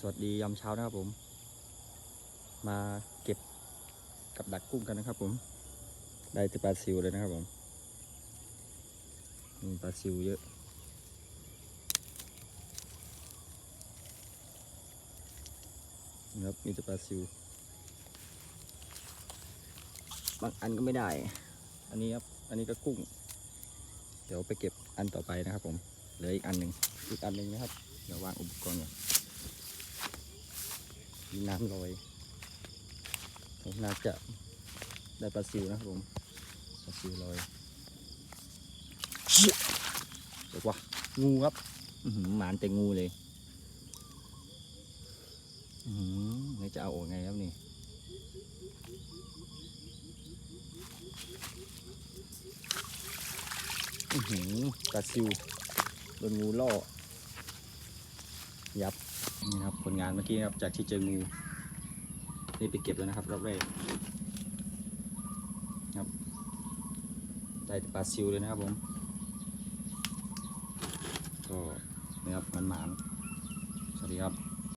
สวัสดียามเช้านะครับผม มาเก็บกับดักกุ้งกันนะครับผม ได้แต่ปลาซิวเลยนะครับผมมีปลาซิวเยอะนี่ครับมีแต่ปลาซิว บางอันก็ไม่ได้ อันนี้ครับ อันนี้ก็กุ้ง เดี๋ยวไปเก็บอันต่อไปนะครับผม เหลืออีกอันหนึ่งอีกอันหนึ่งนะครับ เดี๋ยววางอุปกรณ์ก่อน มีน้ำลอยผมน่าจะได้ปลาซิวนะครับผมปลาซิวลอยเดี๋ยวว่างูครับหือหมานแต่งูเลยหือนี่จะเอาออกไงครับนี่หือปลาซิวโดนงูล่อ ยับนี่นะครับผลงานเมื่อกี้ครับจากที่เจองูนี่ไปเก็บแล้วนะครับรอบแรกครับได้ปลาซิวเลยนะครับผมก็นี่ครับมันหมานๆสวัสดีครับ